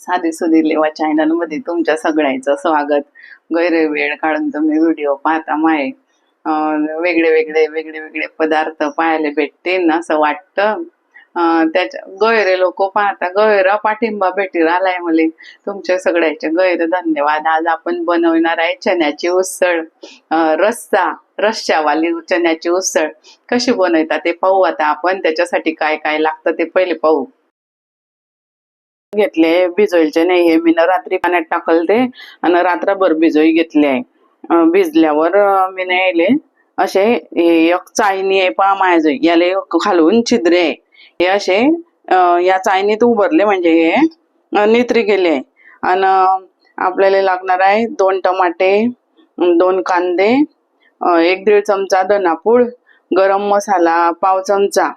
साधी सुधी लेवा चॅनलमध्ये तुमच्या सगळ्यांचं स्वागत. गैरे वेळ काढून तुम्ही व्हिडिओ पाहता माय. वेगळे वेगळे वेगळे वेगळे पदार्थ पाहायला भेटतील असं वाटतं. त्याच्या गैरे लोक पाहता गैरा पाठिंबा भेटी आलाय मला तुमच्या सगळ्याचे गैर धन्यवाद. आज आपण बनवणार आहे चण्याची उसळ. रस्सा रश्शावाली चण्याची उसळ. कशी बनवतात ते पाहू आता आपण. त्याच्यासाठी काय काय लागतं ते पहिले पाहू. घेतले भिजवायचे नाही हे. मी रात्री पाण्यात टाकलते आणि रात्रभर भिजोई घेतले आहे. भिजल्यावर मी नेले असे हे एक चायनी आहे पहा माझे. याला एक खालून छिद्रे हे असे या चायनीत उभरले म्हणजे हे नेत्री नित्री गेले आणि आपल्याला लागणार आहे दोन टमाटे दोन कांदे एक दीड चमचा धनापूळ गरम मसाला पाव चमचा.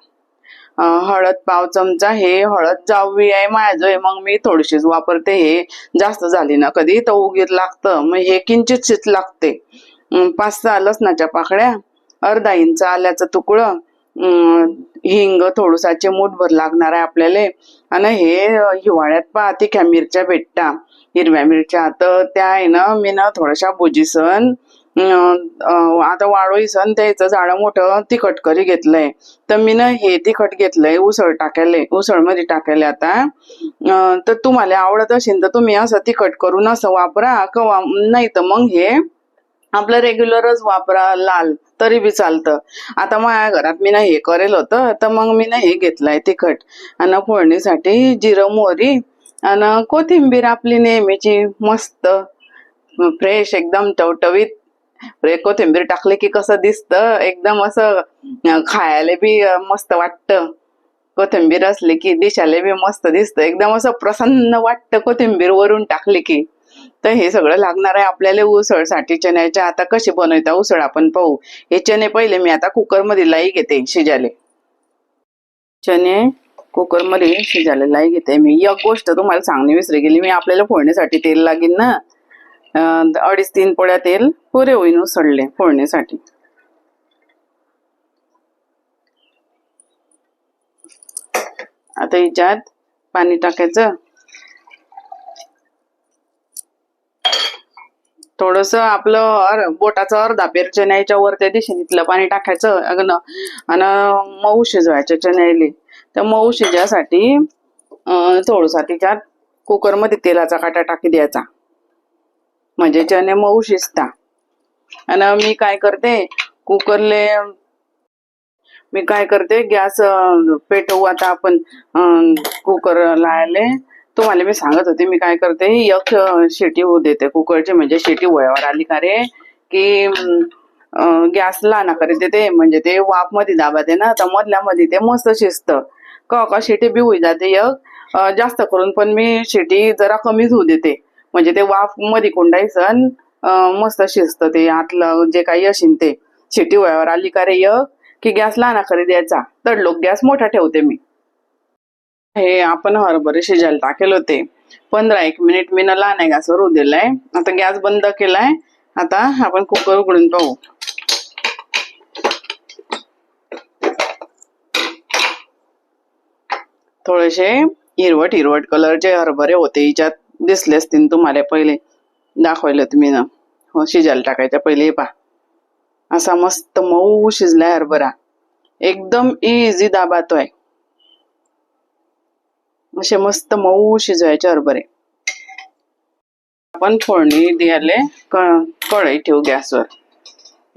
हळद पाव चमचा हे हळद जावी आहे माझं मग मी थोडीशीच वापरते हे. जास्त झाली ना कधी तर उगीर लागतं. मग हे किंचितशीच लागते. पाच सहा लसणाच्या पाकळ्या अर्धा इंच आल्याचं तुकडं हिंग थोडसा चिमूटभर लागणार आहे आपल्याला. आणि हे हिवाळ्यात पहा तिख्या मिरच्या भेटता. हिरव्या मिरच्या तर त्या आहे ना मी ना थोड्याशा भुजीसन आता अं, आता त्याचं झाडं मोठं तिखट करी घेतलंय. तर मी ना हे तिखट घेतलंय उसळ टाकायले उसळमध्ये टाकायला आता. तर तुम्हाला आवडत असेल तर तुम्ही असं तिखट करून असं वापरा कवा नाही तर मग हे आपलं रेग्युलरच वापरा लाल तरी बी चालतं. आता माझ्या घरात मी ना हे करेल होतं तर मग मी ना हे घेतलंय तिखट. आणि फोडणीसाठी जिरं मोहरी आणि कोथिंबीर आपली नेहमीची मस्त फ्रेश एकदम टवटवीत रे कोथिंबीर टाकली की कसं दिसतं एकदम असं खायला बी मस्त वाटतं. कोथिंबीर असली की दिशाला बी मस्त दिसतं. एकदम असं प्रसन्न वाटतं कोथिंबीर वरून टाकली की. तर हे सगळं लागणार आहे आपल्याला उसळसाठी. चण्याच्या आता कशी बनवता उसळ आपण पाहू. हे चणे पहिले मी आता कुकरमध्ये लाई घेते शिजाले चणे कुकरमध्ये शिजायला लाई घेते. मी एक गोष्ट तुम्हाला सांगणे विसरे गेली. मी आपल्याला फोडण्यासाठी तेल लागेल ना? अडीच तीन पोळ्या तेल पुरे होईन उसळले फोडणीसाठी. आता हिच्यात पाणी टाकायचं. थोडस आपलं अर- बोटाचं अर्धा पेर चण्याच्या वर त्या दिशेनीतलं पाणी टाकायचं. अगं आणि मऊ शिजवायचं चण्याले. तर मऊ शिजासाठी थोडसा तिच्यात कुकरमध्ये तेलाचा काटा टाकी द्यायचा. म्हणजे चणे मऊ शिजता. आणि मी काय करते कुकरले मी काय करते गॅस पेटवू आता आपण अं, कुकर लायले. तुम्हाला मी सांगत होते मी काय करते एक अं, शिटी होऊ देते कुकरची. म्हणजे शिटी वयावर आली का रे की गॅस लाना करे देते. म्हणजे ते वाफमध्ये दाबाते ना तर मधल्या मध्ये ते मस्त शिजतं. का का शिटी बी होई जाते एक. जास्त करून पण मी शिटी जरा कमीच होऊ देते. म्हणजे ते वाफमध्ये कोंडायचं आणि मस्त शिजतं ते आतलं जे काही असेल ते. शिटी वयावर आली का रे य की गॅस लहाना करी द्यायचा. तडलोक गॅस मोठा ठेवते मी. हे आपण हरभरे शिजायला टाकेल होते. पंधरा एक मिनिट मी ना लहान गॅसवर होऊ दिलाय आता गॅस बंद केलाय. आता आपण कुकर उघडून पाहू. थोडेसे हिरवट हिरवट कलरचे हरभरे होते हिच्यात. दिसले असतील तुम्हाला पहिले. दाखवलं तुम्ही ना. हो शिजायला टाकायच्या. पहिले पहा. असा मस्त मऊ शिजलाय हरभरा. एकदम इझी दाबातोय. असे मस्त मऊ शिजवायचे हरभरे. आपण फोडणी द्यायला. क- कढई ठेवू गॅसवर.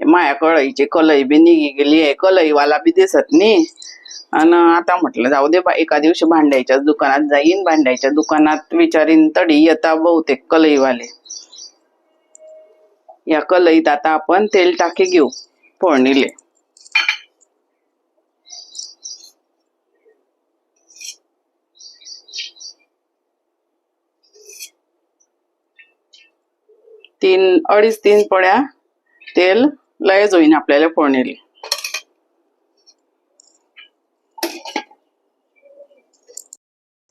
माया कढईची कलई बी निघी गेली आहे. कलईवाला बी दिसत नाही. आणि आता म्हटलं जाऊ दे बा एका दिवशी भांड्याच्या दुकानात जाईन भांड्याच्या दुकानात विचारीन तडी येता बहुतेक कलईवाले. या कलईत आता आपण तेल टाकी घेऊ फोडणीले. तीन अडीच तीन पड्या तेल लयच होईन आपल्याला फोडणीले.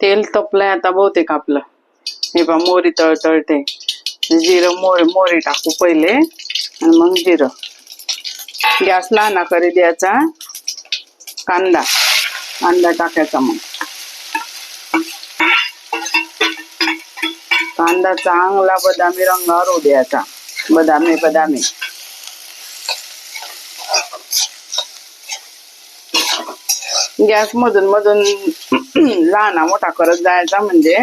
तेल तपलंय आता बहुतेक आपलं. हे पा मोरी तळतळते. जिरं मोर मोरी टाकू पहिले आणि मग जिरं. गॅस लहाना करी द्यायचा. कांदा. कांदा टाकायचा मग. कांदा चांगला बदामी रंगावर होऊ द्यायचा बदामी बदामी. गॅस मधून मधून लहाना मोठा करत जायचा म्हणजे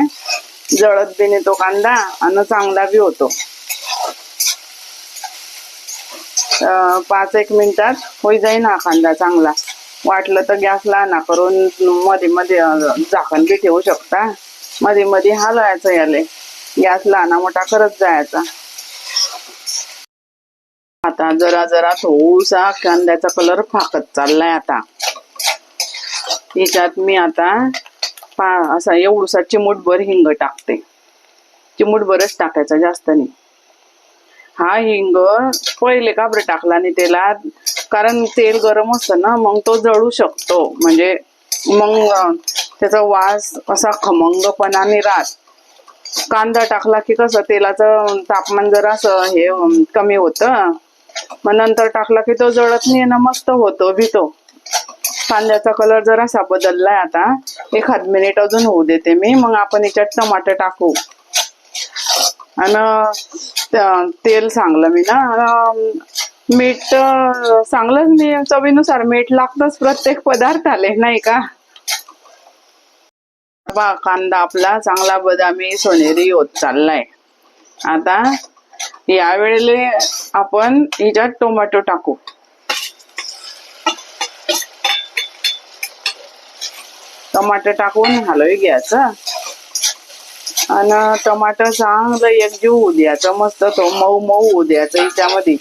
जळत बी तो कांदा आणि चांगला बी होतो पाच एक मिनिटात होई जाईन हा कांदा चांगला. वाटलं तर गॅस लहाना करून मध्ये मध्ये झाकण बी ठेवू शकता. मध्ये मध्ये हलवायचं याले. गॅस लहाना मोठा करत जायचा. आता जरा जरा थोडासा कांद्याचा कलर फाकत चाललाय आता. याच्यात मी आता पा असा एवढूसा चिमूटभर हिंग टाकते. चिमूटभरच टाकायचा जास्त नाही. हा हिंग पहिले का बरं टाकला नाही तेलात कारण तेल गरम असतं ना मग तो जळू शकतो. म्हणजे मग त्याचा वास असा खमंगपणाने राहत कांदा टाकला की कसं तेलाचं तापमान जरा असं हे कमी होतं. मग नंतर टाकला की तो जळत नाही ना मस्त होतो भीतो. कांद्याचा कलर जरासा बदललाय आता. एखाद मिनिट अजून होऊ देते मी. मग आपण याच्यात टमाटर टाकू. आणि तेल सांगलं मी ना. मीठ अं, मी चवीनुसार मीठ लागतंच प्रत्येक पदार्थ आले नाही का? बा कांदा आपला चांगला बदामी सोनेरी होत चाललाय. आता या वेळेला आपण हिच्यात टोमॅटो टाकू. टमाटर टाकून हलवी घ्यायचं. आणि टमाटर चांगलं एकजीव होऊ द्यायचं मस्त तो मऊ मऊ होऊ द्यायचं गॅसला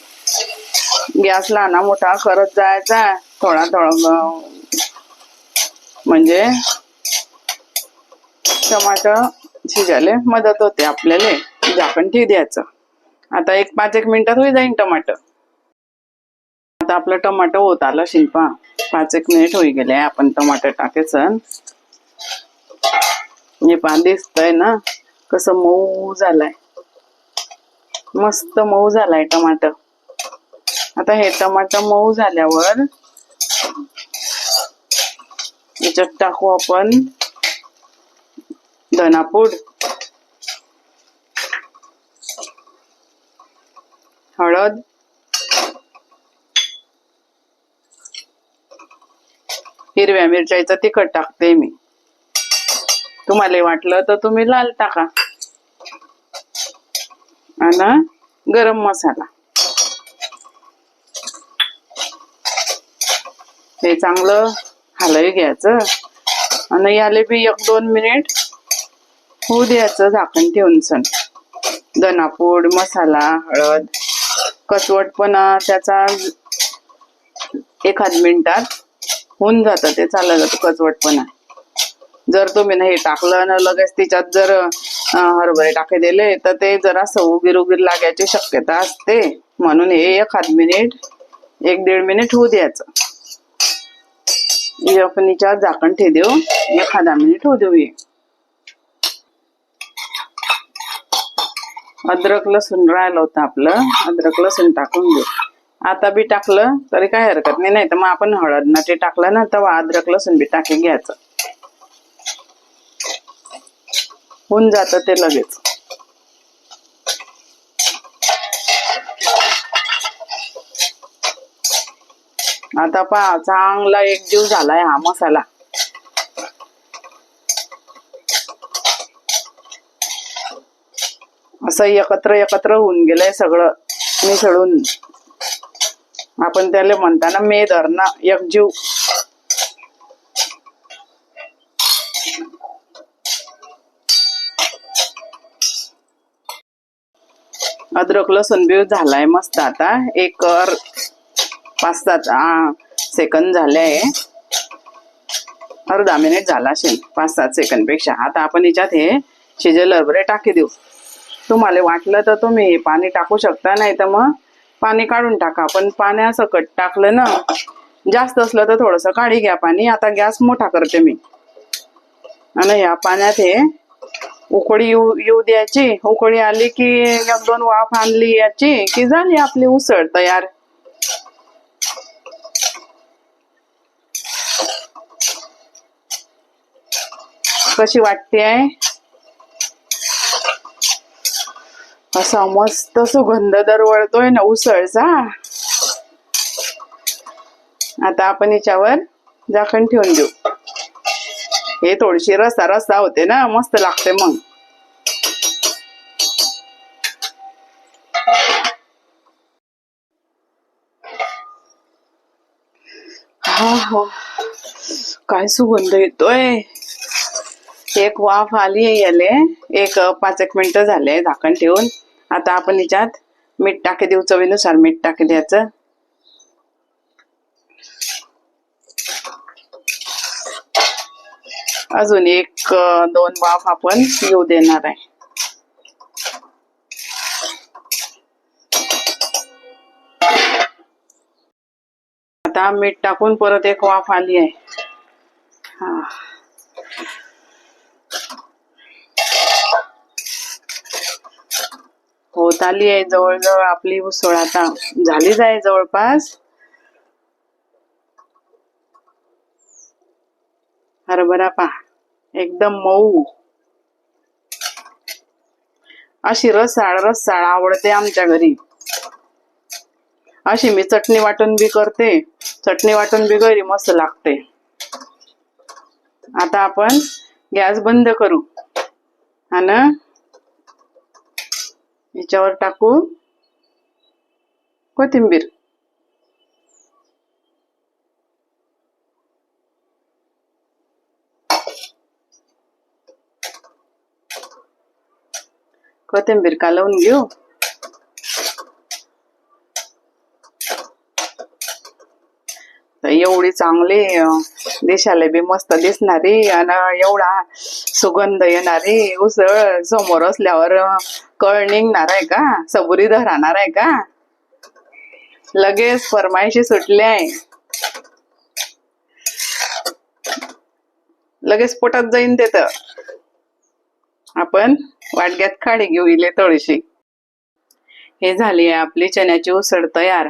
गॅस लहाना मोठा करत जायचा थोडा थोडा म्हणजे टमाटर शिजायला मदत होते आपल्याला झाकण ठेव द्यायचं. आता एक पाच एक मिनिटात होई जाईन टमाटर आता आपलं टमाटर होत आलं शिल्पा. पाच एक मिनिट होई गेले आपण टमाटर टाकायचं. म्हणजे हे पहा दिसतंय ना. कसं मऊ झालाय. मस्त मऊ झालाय टमाटर आता हे टमाटर मऊ झाल्यावर याच्यात टाकू आपण धनापूड. हळद. हिरव्या मिरच्याचं तिखट टाकते मी. तुम्हाला वाटलं तर तुम्ही लाल टाका. आणि गरम मसाला. हे चांगलं हलवी घ्यायचं. आणि याले बी एक दोन मिनिट होऊ द्यायचं झाकण ठेवून सण. दनापूड मसाला हळद कसवटपणा त्याचा एखाद मिनिटात होऊन जातं ते चाललं जातं कचवटपणा जर तुम्ही नाही हे टाकलं ना लगेच तिच्यात जर हरभरे टाके दिले तर ते जरा उगीर उगीर लागायची शक्यता असते. म्हणून हे एखाद मिनिट एक दीड मिनिट होऊ द्यायचं. यफनीच्या झाकण ठे देऊ एखादा मिनिट होऊ देऊ हे. अद्रक लसूण राहिलं होतं आपलं अद्रक लसूण टाकून घेऊ आता बी टाकलं तरी काय हरकत नाही नाही तर मग आपण हळद ना ते टाकलं ना तेव्हा अद्रक लसूण बी टाकी घ्यायचं. होऊन जातं ते लगेच. आता पहा चांगला एक जीव झालाय हा मसाला. असं एकत्र एकत्र होऊन गेलंय सगळं मिसळून. आपण त्याला म्हणताना मे धरणं एकजीव अद्रक लसूण बिळ झालाय मस्त आता. एक पाच सात सेकंद झाले आहे अर्धा मिनिट झाला असेल पाच सात सेकंदपेक्षा आता आपण याच्यात हे शिजेल हरभरे टाकी देऊ. तुम्हाला वाटलं तर तुम्ही हे पाणी टाकू शकता नाही तर मग पाणी काढून टाका. पण पाण्यासकट टाकलं ना जास्त असलं तर थोडस काढी घ्या पाणी. आता गॅस मोठा करते मी. आणि या पाण्यात हे उकळी येऊ येऊ द्यायची. उकळी आली की एक दोन वाफ आणली याची की झाली आपली उसळ तयार. कशी वाटते आहे? असा मस्त सुगंध दरवळतोय ना उसळचा. आता आपण याच्यावर झाकण ठेवून देऊ. हे थोडीशी रस्सा रस्सा होते ना मस्त लागते मग. हा हा. काय सुगंध येतोय. एक वाफ आली याले. एक पाच एक मिनिट झाले झाकण ठेवून. आता आपण हिच्यात मीठ टाके देऊ चवीनुसार मीठ टाके द्यायचं. अजून एक दोन वाफ आपण येऊ देणार आहे. आता मीठ टाकून परत एक वाफ आली आहे. हा. होत आली आहे जवळजवळ आपली उसळ आता. झालीच आहे जवळपास. हरभरा पहा एकदम मऊ. अशी रसाळ रसाळ आवडते आमच्या घरी. अशी मी चटणी वाटून बी करते. चटणी वाटून बी घरी मस्त लागते. आता आपण गॅस बंद करू. आणि याच्यावर टाकू कोथिंबीर. कोथिंबीर कालवून घेऊ. एवढी चांगली देशाला बी मस्त दिसणारी आणि एवढा सुगंध येणारी उसळ समोर असल्यावर कळ निघणार आहे का? सबुरी धराणार आहे का? लगेच फरमायशी सुटली आहे. लगेच पोटात जाईन ते तर. आपण वाटग्यात खाडी घेऊ इले थोडीशी हे झाली आहे आपली चण्याची उसळ तयार.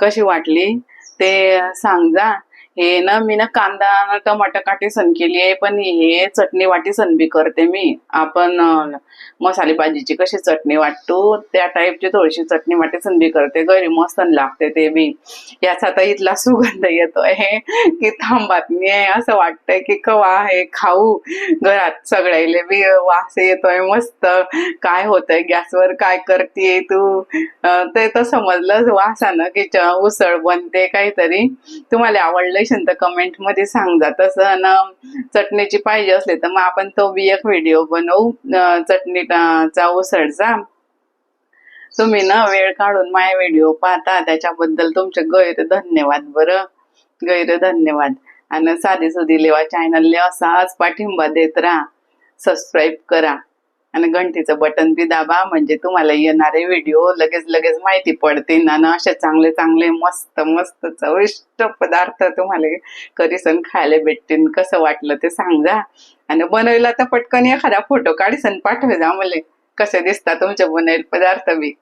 कशी वाटली? ते सांग जा. हे ना मी ना कांदा टमाटर काठी सन केली आहे पण हे चटणी वाटी सणबी करते मी. आपण मसाले भाजीची कशी चटणी वाटतो त्या टाईपची थोडीशी चटणी वाटी सणबी करते. घरी मस्त लागते ते बी. याचा तर इथला सुगंध येतोय की थांबात मी. आहे असं वाटतंय की कवा हे खाऊ. घरात सगळ्याले बी वास येतोय मस्त. काय होतंय गॅसवर काय करते तू? ते तर समजलं वासानं की च- उसळ बनते काहीतरी. तुम्हाला आवडलं असेल तर कमेंटमध्ये सांगा तसं ना चटणीची पाहिजे असले तर मग आपण तो बी एक व्हिडिओ बनवू. चटणीचा उसळचा तुम्ही ना वेळ काढून माय व्हिडिओ पाहता. त्याच्याबद्दल तुमचे गैर धन्यवाद बरं. गैर धन्यवाद. आणि साधी सुधी लेवा चॅनलले असाच पाठिंबा देत राहा. सबस्क्राईब करा. आणि घंटीचं बटन बी दाबा म्हणजे तुम्हाला येणारे व्हिडिओ लगेच लगेच माहिती पडतील. आणि असे चांगले चांगले मस्त मस्त चविष्ट पदार्थ तुम्हाला करीसन खायला भेटतील. कसं वाटलं ते सांगा. आणि बनवला तर पटकन एखादा फोटो काढीसन पाठवे जा मला. कसे दिसतात तुमचे बनवेल पदार्थ बी.